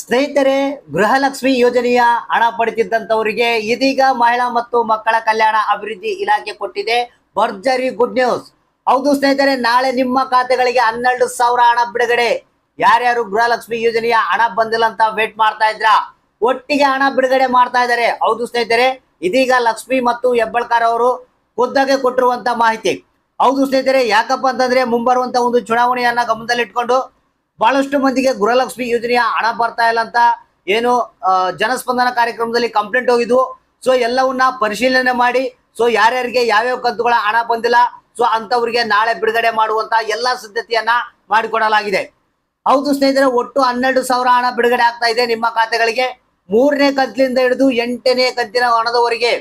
ಸ್ನೇಹಿತರೆ, ಗೃಹಲಕ್ಷ್ಮಿ ಯೋಜನೆಯ ಹಣ ಪಡೆದಿದ್ದಂಥವರಿಗೆ ಇದೀಗ ಮಹಿಳಾ ಮತ್ತು ಮಕ್ಕಳ ಕಲ್ಯಾಣ ಅಭಿವೃದ್ಧಿ ಇಲಾಖೆ ಕೊಟ್ಟಿದೆ ಭರ್ಜರಿ ಗುಡ್ ನ್ಯೂಸ್. ಹೌದು ಸ್ನೇಹಿತರೆ, ನಾಳೆ ನಿಮ್ಮ ಖಾತೆಗಳಿಗೆ ಹನ್ನೆರಡು ಸಾವಿರ ಹಣ ಬಿಡುಗಡೆ. ಯಾರ್ಯಾರು ಗೃಹಲಕ್ಷ್ಮಿ ಯೋಜನೆಯ ಹಣ ಬಂದಿಲ್ಲ ಅಂತ ವೇಟ್ ಮಾಡ್ತಾ ಇದ್ರ ಒಟ್ಟಿಗೆ ಹಣ ಬಿಡುಗಡೆ ಮಾಡ್ತಾ ಇದ್ದಾರೆ. ಹೌದು ಸ್ನೇಹಿತರೆ, ಇದೀಗ ಲಕ್ಷ್ಮಿ ಮತ್ತು ಹೆಬ್ಬಳ್ಕರ್ ಅವರು ಖುದ್ದಾಗೆ ಕೊಟ್ಟಿರುವಂತ ಮಾಹಿತಿ. ಹೌದು ಸ್ನೇಹಿತರೆ, ಯಾಕಪ್ಪ ಅಂತಂದ್ರೆ ಮುಂಬರುವಂತ ಒಂದು ಚುನಾವಣೆಯನ್ನ ಗಮನದಲ್ಲಿಟ್ಕೊಂಡು ಬಹಳಷ್ಟು ಮಂದಿಗೆ ಗೃಹಲಕ್ಷ್ಮಿ ಯೋಜನೆಯ ಹಣ ಬರ್ತಾ ಇಲ್ಲ ಅಂತ ಏನು ಜನಸ್ಪಂದನ ಕಾರ್ಯಕ್ರಮದಲ್ಲಿ ಕಂಪ್ಲೇಂಟ್ ಹೋಗಿದ್ವು. ಸೊ ಎಲ್ಲವನ್ನ ಪರಿಶೀಲನೆ ಮಾಡಿ ಸೊ ಯಾರ್ಯಾರಿಗೆ ಯಾವ್ಯಾವ ಕಂತುಗಳ ಹಣ ಬಂದಿಲ್ಲ ಸೊ ಅಂತವರಿಗೆ ನಾಳೆ ಬಿಡುಗಡೆ ಮಾಡುವಂತ ಎಲ್ಲಾ ಸಿದ್ಧತೆಯನ್ನ ಮಾಡಿಕೊಡಲಾಗಿದೆ. ಹೌದು ಸ್ನೇಹಿತರೆ, ಒಟ್ಟು ಹನ್ನೆರಡು ಸಾವಿರ ಹಣ ಬಿಡುಗಡೆ ಆಗ್ತಾ ಇದೆ ನಿಮ್ಮ ಖಾತೆಗಳಿಗೆ. ಮೂರನೇ ಕಂತಿನಿಂದ ಹಿಡಿದು ಎಂಟನೇ ಕಂತಿನ ಹಣದವರೆಗೆ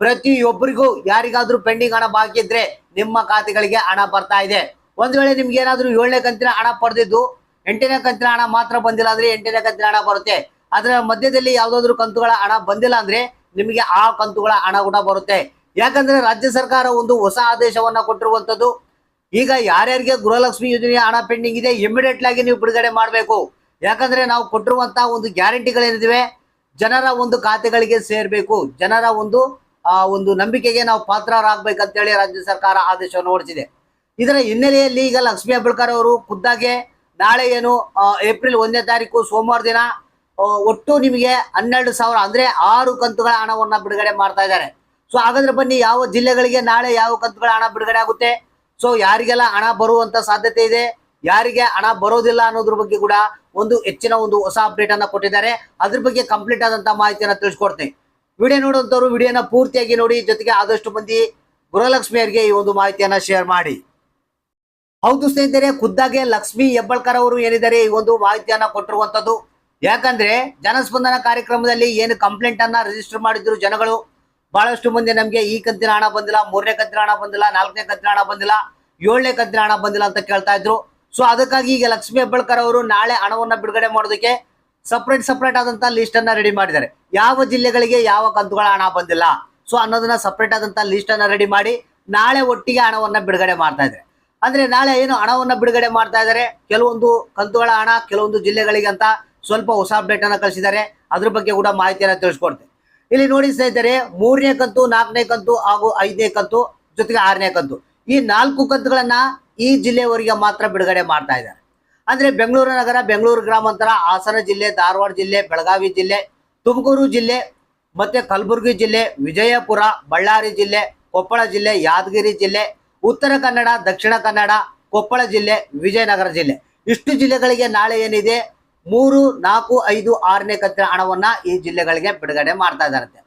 ಪ್ರತಿಯೊಬ್ಬರಿಗೂ ಯಾರಿಗಾದ್ರೂ ಪೆಂಡಿಂಗ್ ಹಣ ಬಾಕಿ ಇದ್ರೆ ನಿಮ್ಮ ಖಾತೆಗಳಿಗೆ ಹಣ ಬರ್ತಾ ಇದೆ. ಒಂದ್ ವೇಳೆ ನಿಮ್ಗೆ ಏನಾದ್ರೂ ಏಳನೇ ಕಂತಿನ ಹಣ ಪಡೆದಿದ್ದು ಎಂಟನೇ ಕಂತಿನ ಹಣ ಮಾತ್ರ ಬಂದಿಲ್ಲ ಅಂದ್ರೆ ಎಂಟನೇ ಕಂತಿನ ಹಣ ಬರುತ್ತೆ. ಅದರ ಮಧ್ಯದಲ್ಲಿ ಯಾವ್ದಾದ್ರು ಕಂತುಗಳ ಹಣ ಬಂದಿಲ್ಲ ಅಂದ್ರೆ ನಿಮಗೆ ಆ ಕಂತುಗಳ ಹಣ ಕೂಡ ಬರುತ್ತೆ. ಯಾಕಂದ್ರೆ ರಾಜ್ಯ ಸರ್ಕಾರ ಒಂದು ಹೊಸ ಆದೇಶವನ್ನ ಕೊಟ್ಟಿರುವಂತದ್ದು ಈಗ ಯಾರ್ಯಾರಿಗೆ ಗೃಹಲಕ್ಷ್ಮಿ ಯೋಜನೆಯ ಹಣ ಪೆಂಡಿಂಗ್ ಇದೆ ಇಮಿಡಿಯೇಟ್ ಆಗಿ ನೀವು ಬಿಡುಗಡೆ ಮಾಡಬೇಕು. ಯಾಕಂದ್ರೆ ನಾವು ಕೊಟ್ಟಿರುವಂತಹ ಒಂದು ಗ್ಯಾರಂಟಿಗಳೇನಿವೆ ಜನರ ಒಂದು ಖಾತೆಗಳಿಗೆ ಸೇರ್ಬೇಕು. ಜನರ ಒಂದು, ಆ, ಒಂದು ನಂಬಿಕೆಗೆ ನಾವು ಪಾತ್ರರಾಗಬೇಕಂತೇಳಿ ರಾಜ್ಯ ಸರ್ಕಾರ ಆದೇಶವನ್ನು ಹೊರಡಿಸಿದೆ. ಇದರ ಹಿನ್ನೆಲೆಯಲ್ಲಿ ಈಗ ಲಕ್ಷ್ಮೀ ಅವರು ಖುದ್ದಾಗೆ ನಾಳೆ ಏನು ಏಪ್ರಿಲ್ ಒಂದನೇ ತಾರೀಕು ಸೋಮವಾರ ದಿನ ಒಟ್ಟು ನಿಮಗೆ ಹನ್ನೆರಡು ಸಾವಿರ, ಅಂದ್ರೆ ಆರು ಕಂತುಗಳ ಹಣವನ್ನ ಬಿಡುಗಡೆ ಮಾಡ್ತಾ ಇದ್ದಾರೆ. ಸೊ ಹಾಗಾದ್ರೆ ಬನ್ನಿ, ಯಾವ ಜಿಲ್ಲೆಗಳಿಗೆ ನಾಳೆ ಯಾವ ಕಂತುಗಳ ಹಣ ಬಿಡುಗಡೆ ಆಗುತ್ತೆ? ಸೊ ಯಾರಿಗೆಲ್ಲ ಹಣ ಬರುವಂತ ಸಾಧ್ಯತೆ ಇದೆ? ಯಾರಿಗೆ ಹಣ ಬರೋದಿಲ್ಲ ಅನ್ನೋದ್ರ ಬಗ್ಗೆ ಕೂಡ ಒಂದು ಹೆಚ್ಚಿನ ಒಂದು ಹೊಸ ಅಪ್ಡೇಟ್ ಅನ್ನ ಕೊಟ್ಟಿದ್ದಾರೆ. ಅದ್ರ ಬಗ್ಗೆ ಕಂಪ್ಲೀಟ್ ಆದಂತ ಮಾಹಿತಿಯನ್ನ ತಿಳಿಸ್ಕೊಡ್ತೀನಿ. ವಿಡಿಯೋ ನೋಡುವಂತವ್ರು, ವಿಡಿಯೋನ ಪೂರ್ತಿಯಾಗಿ ನೋಡಿ, ಜೊತೆಗೆ ಆದಷ್ಟು ಮಂದಿ ಗೃಹಲಕ್ಷ್ಮಿಯರಿಗೆ ಈ ಒಂದು ಮಾಹಿತಿಯನ್ನ ಶೇರ್ ಮಾಡಿ. ಹೌದು ಸ್ನೇಹಿತರೆ, ಖುದ್ದಾಗೆ ಲಕ್ಷ್ಮಿ ಹೆಬ್ಬಳ್ಕರ್ ಅವರು ಏನಿದ್ದಾರೆ, ಈ ಒಂದು ಮಾಹಿತಿಯನ್ನ ಕೊಟ್ಟಿರುವಂತದ್ದು. ಯಾಕಂದ್ರೆ, ಜನಸ್ಪಂದನ ಕಾರ್ಯಕ್ರಮದಲ್ಲಿ ಏನು ಕಂಪ್ಲೇಂಟ್ ಅನ್ನ ರಿಜಿಸ್ಟರ್ ಮಾಡಿದ್ರು ಜನಗಳು, ಬಹಳಷ್ಟು ಮಂದಿ ನಮ್ಗೆ ಈ ಕಂತಿನ ಹಣ ಬಂದಿಲ್ಲ, ಮೂರನೇ ಕಂತಿನ ಹಣ ಬಂದಿಲ್ಲ, ನಾಲ್ಕನೇ ಕಂತಿನ ಹಣ ಬಂದಿಲ್ಲ, ಏಳನೇ ಕಂತಿನ ಹಣ ಬಂದಿಲ್ಲ ಅಂತ ಕೇಳ್ತಾ ಇದ್ರು. ಸೊ ಅದಕ್ಕಾಗಿ ಈಗ ಲಕ್ಷ್ಮಿ ಹೆಬ್ಬಳ್ಕರ್ ಅವರು ನಾಳೆ ಹಣವನ್ನ ಬಿಡುಗಡೆ ಮಾಡೋದಕ್ಕೆ ಸಪ್ರೇಟ್ ಸಪ್ರೇಟ್ ಆದಂತ ಲಿಸ್ಟ್ ಅನ್ನ ರೆಡಿ ಮಾಡಿದ್ದಾರೆ. ಯಾವ ಜಿಲ್ಲೆಗಳಿಗೆ ಯಾವ ಕಂತುಗಳ ಹಣ ಬಂದಿಲ್ಲ. ಸೊ ಅನ್ನೋದನ್ನ ಸಪ್ರೇಟ್ ಆದಂತ ಲಿಸ್ಟ್ ಅನ್ನ ರೆಡಿ ಮಾಡಿ ನಾಳೆ ಒಟ್ಟಿಗೆ ಹಣವನ್ನ ಬಿಡುಗಡೆ ಮಾಡ್ತಾ ಇದ್ದಾರೆ. ಅಂದ್ರೆ ನಾಳೆ ಏನು ಹಣವನ್ನ ಬಿಡುಗಡೆ ಮಾಡ್ತಾ ಇದ್ದಾರೆ ಕೆಲವೊಂದು ಕಂತುಗಳ ಹಣ, ಕೆಲವೊಂದು ಜಿಲ್ಲೆಗಳಿಗೆ ಅಂತ ಸ್ವಲ್ಪ ಹೊಸ ಅಪ್ಡೇಟ್ ಅನ್ನ ಕಳಿಸಿದ್ದಾರೆ. ಅದ್ರ ಬಗ್ಗೆ ಕೂಡ ಮಾಹಿತಿಯನ್ನ ತಿಳಿಸ್ಕೊಡ್ತೇನೆ ಇಲ್ಲಿ ನೋಡಿ ಸ್ನೇಹಿತರೆ, ಮೂರನೇ ಕಂತು, ನಾಲ್ಕನೇ ಕಂತು ಹಾಗೂ ಐದನೇ ಕಂತು, ಜೊತೆಗೆ ಆರನೇ ಕಂತು. ಈ ನಾಲ್ಕು ಕಂತುಗಳನ್ನ ಈ ಜಿಲ್ಲೆಯವರಿಗೆ ಮಾತ್ರ ಬಿಡುಗಡೆ ಮಾಡ್ತಾ ಇದ್ದಾರೆ. ಅಂದ್ರೆ ಬೆಂಗಳೂರು ನಗರ, ಬೆಂಗಳೂರು ಗ್ರಾಮಾಂತರ, ಹಾಸನ ಜಿಲ್ಲೆ, ಧಾರವಾಡ ಜಿಲ್ಲೆ, ಬೆಳಗಾವಿ ಜಿಲ್ಲೆ, ತುಮಕೂರು ಜಿಲ್ಲೆ, ಮತ್ತೆ ಕಲಬುರಗಿ ಜಿಲ್ಲೆ, ವಿಜಯಪುರ, ಬಳ್ಳಾರಿ ಜಿಲ್ಲೆ, ಕೊಪ್ಪಳ ಜಿಲ್ಲೆ, ಯಾದಗಿರಿ ಜಿಲ್ಲೆ ಉತ್ತರ ಕನ್ನಡ, ದಕ್ಷಿಣ ಕನ್ನಡ, ಕೊಪ್ಪಳ ಜಿಲ್ಲೆ, ವಿಜಯನಗರ ಜಿಲ್ಲೆ. ಇಷ್ಟು ಜಿಲ್ಲೆಗಳಿಗೆ ನಾಳೆ ಏನಿದೆ? ಮೂರು, ನಾಲ್ಕು, ಐದು, ಆರನೇ ಕತ್ತಿನ ಹಣವನ್ನ ಈ ಜಿಲ್ಲೆಗಳಿಗೆ ಬಿಡುಗಡೆ ಮಾಡ್ತಾ ಇದ್ದಾರಂತೆ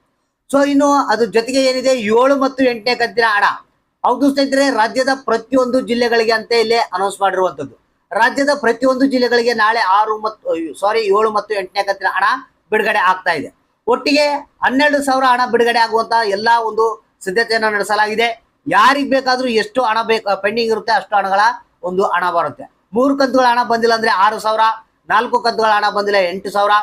ಸೊ ಇನ್ನು ಅದ್ರ ಜೊತೆಗೆ ಏನಿದೆ? ಏಳು ಮತ್ತು ಎಂಟನೇ ಕತ್ತಿನ ಹಣ. ಹೌದು ಸ್ನೇಹಿತರೆ, ರಾಜ್ಯದ ಪ್ರತಿಯೊಂದು ಜಿಲ್ಲೆಗಳಿಗೆ ಅಂತ ಇಲ್ಲಿ ಅನೌನ್ಸ್ ಮಾಡಿರುವಂತದ್ದು ರಾಜ್ಯದ ಪ್ರತಿಯೊಂದು ಜಿಲ್ಲೆಗಳಿಗೆ ನಾಳೆ ಆರು ಮತ್ತು ಸಾರಿ ಏಳು ಮತ್ತು ಎಂಟನೇ ಕತ್ತಿನ ಹಣ ಬಿಡುಗಡೆ ಆಗ್ತಾ ಇದೆ. ಒಟ್ಟಿಗೆ ಹನ್ನೆರಡು ಸಾವಿರ ಹಣ ಬಿಡುಗಡೆ ಆಗುವಂತಹ ಎಲ್ಲಾ ಒಂದು ಸಿದ್ಧತೆಯನ್ನು ನಡೆಸಲಾಗಿದೆ. ಯಾರಿಗ್ ಬೇಕಾದ್ರೂ ಎಷ್ಟು ಹಣ ಬೇಕು, ಪೆಂಡಿಂಗ್ ಇರುತ್ತೆ, ಅಷ್ಟು ಹಣಗಳ ಒಂದು ಹಣ ಬರುತ್ತೆ. ಮೂರು ಕಂತುಗಳ ಹಣ ಬಂದಿಲ್ಲ ಅಂದ್ರೆ ಆರು ಸಾವಿರ, ನಾಲ್ಕು ಕಂತುಗಳ ಹಣ ಬಂದಿಲ್ಲ ಎಂಟು ಸಾವಿರ,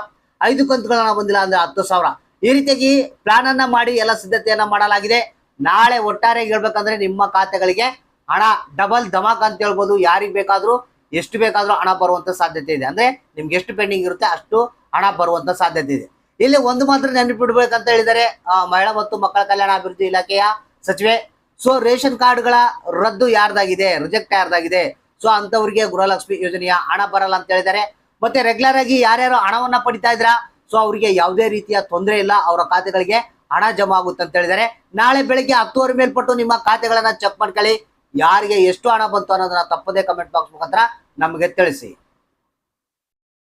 ಐದು ಕಂತುಗಳ ಹಣ ಬಂದಿಲ್ಲ ಅಂದ್ರೆ ಹತ್ತು ಸಾವಿರ. ಈ ರೀತಿಯಾಗಿ ಪ್ಲಾನ್ ಅನ್ನ ಮಾಡಿ ಎಲ್ಲ ಸಿದ್ಧತೆಯನ್ನ ಮಾಡಲಾಗಿದೆ. ನಾಳೆ ಒಟ್ಟಾರೆ ಹೇಳ್ಬೇಕಂದ್ರೆ ನಿಮ್ಮ ಖಾತೆಗಳಿಗೆ ಹಣ ಡಬಲ್ ಧಮಾಕ್ ಅಂತ ಹೇಳ್ಬೋದು. ಯಾರಿಗೆ ಬೇಕಾದ್ರೂ, ಎಷ್ಟು ಬೇಕಾದ್ರೂ ಹಣ ಬರುವಂತ ಸಾಧ್ಯತೆ ಇದೆ. ಅಂದ್ರೆ ನಿಮ್ಗೆ ಎಷ್ಟು ಪೆಂಡಿಂಗ್ ಇರುತ್ತೆ ಅಷ್ಟು ಹಣ ಬರುವಂತ ಸಾಧ್ಯತೆ ಇದೆ. ಇಲ್ಲಿ ಒಂದು ಮಾತ್ರ ನೆನಪಿಡ್ಬೇಕಂತ ಹೇಳಿದರೆ ಮಹಿಳಾ ಮತ್ತು ಮಕ್ಕಳ ಕಲ್ಯಾಣ ಅಭಿವೃದ್ಧಿ ಇಲಾಖೆಯ ಸಚಿವೆ ಸೊ ರೇಷನ್ ಕಾರ್ಡ್ಗಳ ರದ್ದು ಯಾರ್ದಾಗಿದೆ? ರಿಜೆಕ್ಟ್ ಯಾರ್ದಾಗಿದೆ? ಸೊ ಅಂತವರಿಗೆ ಗೃಹಲಕ್ಷ್ಮಿ ಯೋಜನೆಯ ಹಣ ಬರಲ್ಲ ಅಂತ ಹೇಳಿದ್ದಾರೆ. ಮತ್ತೆ ರೆಗ್ಯುಲರ್ ಆಗಿ ಯಾರ್ಯಾರು ಹಣವನ್ನ ಪಡಿತಾ ಇದ್ರ ಸೊ ಅವರಿಗೆ ಯಾವುದೇ ರೀತಿಯ ತೊಂದರೆ ಇಲ್ಲ. ಅವರ ಖಾತೆಗಳಿಗೆ ಹಣ ಜಮಾ ಆಗುತ್ತೆ ಅಂತ ಹೇಳಿದ್ದಾರೆ. ನಾಳೆ ಬೆಳಿಗ್ಗೆ ಹತ್ತುವರೆ ಮೇಲ್ಪಟ್ಟು ನಿಮ್ಮ ಖಾತೆಗಳನ್ನ ಚೆಕ್ ಮಾಡ್ಕೊಳ್ಳಿ. ಯಾರಿಗೆ ಎಷ್ಟು ಹಣ ಬಂತು ಅನ್ನೋದನ್ನ ತಪ್ಪದೇ ಕಮೆಂಟ್ ಬಾಕ್ಸ್ ಮುಖಾಂತರ ನಮಗೆ ತಿಳಿಸಿ.